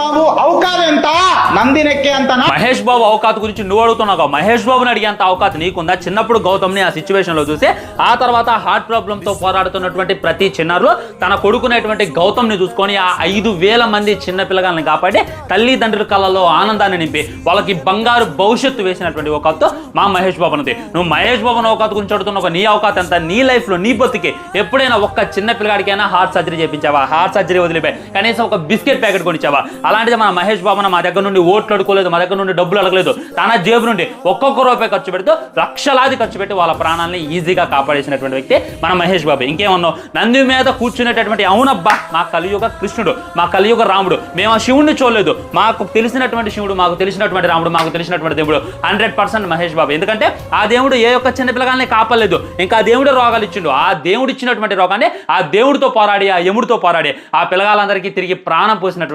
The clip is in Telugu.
బాబు అవకాశం ఎంత? మహేష్ బాబు అవకాత్ గురించి నువ్వు అడుగుతున్నావు మహేష్ బాబుని అడిగేంత అవకాశం నీకుందా? చిన్నప్పుడు గౌతమ్ని ఆ సిచ్యువేషన్లో చూసి ఆ తర్వాత హార్ట్ ప్రాబ్లమ్తో పోరాడుతున్నటువంటి ప్రతి చిన్నారులు తన కొడుకునేటువంటి గౌతమ్ని చూసుకొని ఆ ఐదు వేల మంది చిన్న పిల్లగాళ్ళని కాపాడి తల్లిదండ్రుల కళ్ళలో ఆనందాన్ని నింపి వాళ్ళకి బంగారు భవిష్యత్తు వేసినటువంటి అవకాత్ మా మహేష్ బాబు అనేది నువ్వు మహేష్ బాబు అవకాశం గురించి అడుగుతున్న ఒక నీ అవకాశం ఎంత? నీ లైఫ్లో నీ బతికి. ఎప్పుడైనా ఒక్క చిన్న పిల్లగాడికైనా హార్ట్ సర్జరీ చేయించావా? హార్ట్ సర్జరీ వదిలిపోయి కనీసం ఒక బిస్కెట్ ప్యాకెట్ కొనిచ్చావా? అలాంటిది మన మహేష్ బాబున మా దగ్గర నుండి ఓట్లు అడుకోలేదు మా దగ్గర నుండి డబ్బులు అడగలేదు. తన జేబు నుండి ఒక్కొక్క రూపాయి ఖర్చు పెడుతూ లక్షలాది ఖర్చు పెట్టి వాళ్ళ ప్రాణాలని ఈజీగా కాపాడేసినటువంటి వ్యక్తి మన మహేష్ బాబు. ఇంకేమన్నావు? నంది మీద కూర్చునేటటువంటి అవునబ్బా మా కలియుగ కృష్ణుడు మా కలియుగ రాముడు. మేము ఆ శివుణ్ణి చూడలేదు. మాకు తెలిసినటువంటి శివుడు మాకు తెలిసినటువంటి రాముడు మాకు తెలిసినటువంటి దేవుడు. Hundred percent Mahesh Babu. ఎందుకంటే ఆ దేవుడు ఏ ఒక్క చిన్న పిల్లగాల్ని కాపాడలేదు. ఇంకా ఆ దేవుడే రోగాలు ఇచ్చిండు. ఆ దేవుడు ఇచ్చినటువంటి రోగాన్ని ఆ దేవుడితో పోరాడి ఆ యముడితో పోరాడి ఆ పిల్లగాళ్ళందరికీ తిరిగి ప్రాణం పోసినటువంటి